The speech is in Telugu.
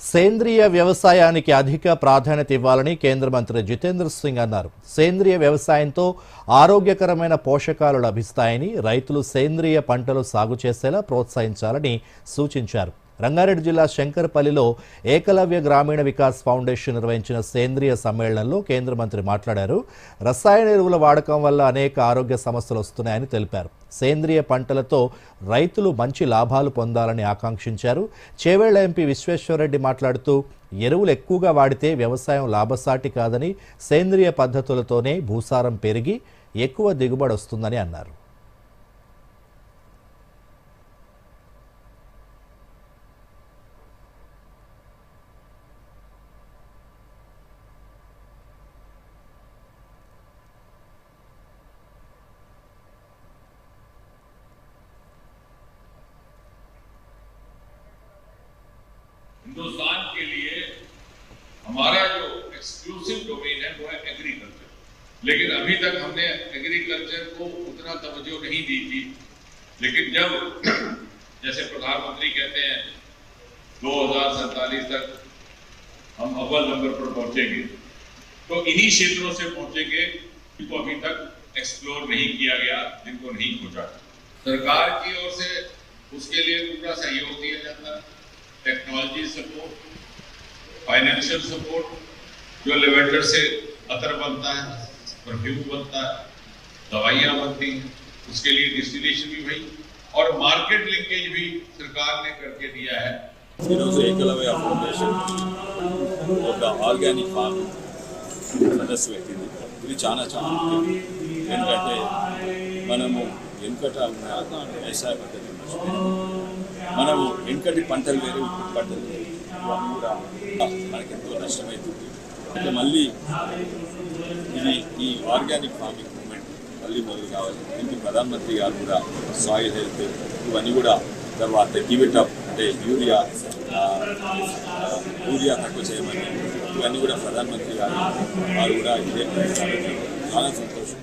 సేంద్రియ వ్యవసాయానికి అధిక ప్రాధాన్యత ఇవ్వాలని కేంద్ర మంత్రి జితేంద్ర సింగ్ అన్నారు. సేంద్రియ వ్యవసాయంతో ఆరోగ్యకరమైన పోషకాలు లభిస్తాయని రైతులు సేంద్రియ పంటలు సాగు చేసేలా ప్రోత్సహించాలని సూచించారు. రంగారెడ్డి జిల్లా శంకరపల్లిలో ఏకలవ్య గ్రామీణ వికాస్ ఫౌండేషన్ నిర్వహించిన సేంద్రియ సమ్మేళనంలో కేంద్ర మంత్రి మాట్లాడారు. రసాయన ఎరువుల వాడకం వల్ల అనేక ఆరోగ్య సమస్యలు వస్తున్నాయని తెలిపారు. సేంద్రియ పంటలతో రైతులు మంచి లాభాలు పొందాలని ఆకాంక్షించారు. చేవేళ్ళ ఎంపీ విశ్వేశ్వరరెడ్డి మాట్లాడుతూ ఎరువులు ఎక్కువగా వాడితే వ్యవసాయం లాభసాటి కాదని సేంద్రియ పద్ధతులతోనే భూసారం పెరిగి ఎక్కువ దిగుబడి వస్తుందని అన్నారు. हिंदुस्तान के लिए हमारा जो एक्सक्लूसिव डोमेन है, वो है एग्रीकल्चर लेकिन अभी तक हमने एग्रीकल्चर को उतना तवज्जो नहीं दी थी. लेकिन जब, जैसे प्रधानमंत्री कहते हैं, दो तक हम अव्वल नंबर पर पहुँचेंगे तो इन्हीं क्षेत्रों से पहुँचेंगे जिनको अभी तक एक्सप्लोर नहीं किया गया, जिनको नहीं खोजा. सरकार की ओर से उसके लिए पूरा सहयोग दिया जाता है. टेक्नोलॉजी सपोर्ट फाइनेंशियल सपोर्ट जो लेवेंडर से अतर बनता है परफ्यूम बनता है दवाइयाँ बनती हैं उसके लिए डिस्टिलेशन भी भाई और मार्केट लिंकेज भी सरकार ने करके दिया है ఈరోజు ఏకలవ్య ఫౌండేషన్ ఒక ఆర్గానిక్ ఫార్మ్ సదస్సు పెట్టింది ఇది చాలా చాలా ముఖ్యం ఎందుకంటే మనము వెనుకట ఉన్న వ్యవసాయ పద్ధతి మర్చిపోయాం. మనము వెనుకటి పంటలు వేరు ఇప్పుడు పంటలు వేరు. ఇవన్నీ కూడా మనకెంతో నష్టమవుతుంది అంటే మళ్ళీ ఇది ఈ ఆర్గానిక్ ఫార్మింగ్ మూమెంట్ మళ్ళీ మొదలు కావాలి. దీనికి ప్రధానమంత్రి గారు కూడా సాయిల్ హెల్త్ ఇవన్నీ కూడా తర్వాత గివిటప్ అప్ అంటే యూరియా యూరియా తక్కువ చేయమని ఇవన్నీ కూడా ప్రధానమంత్రి గారు వారు కూడా ఇదే. చాలా సంతోషం.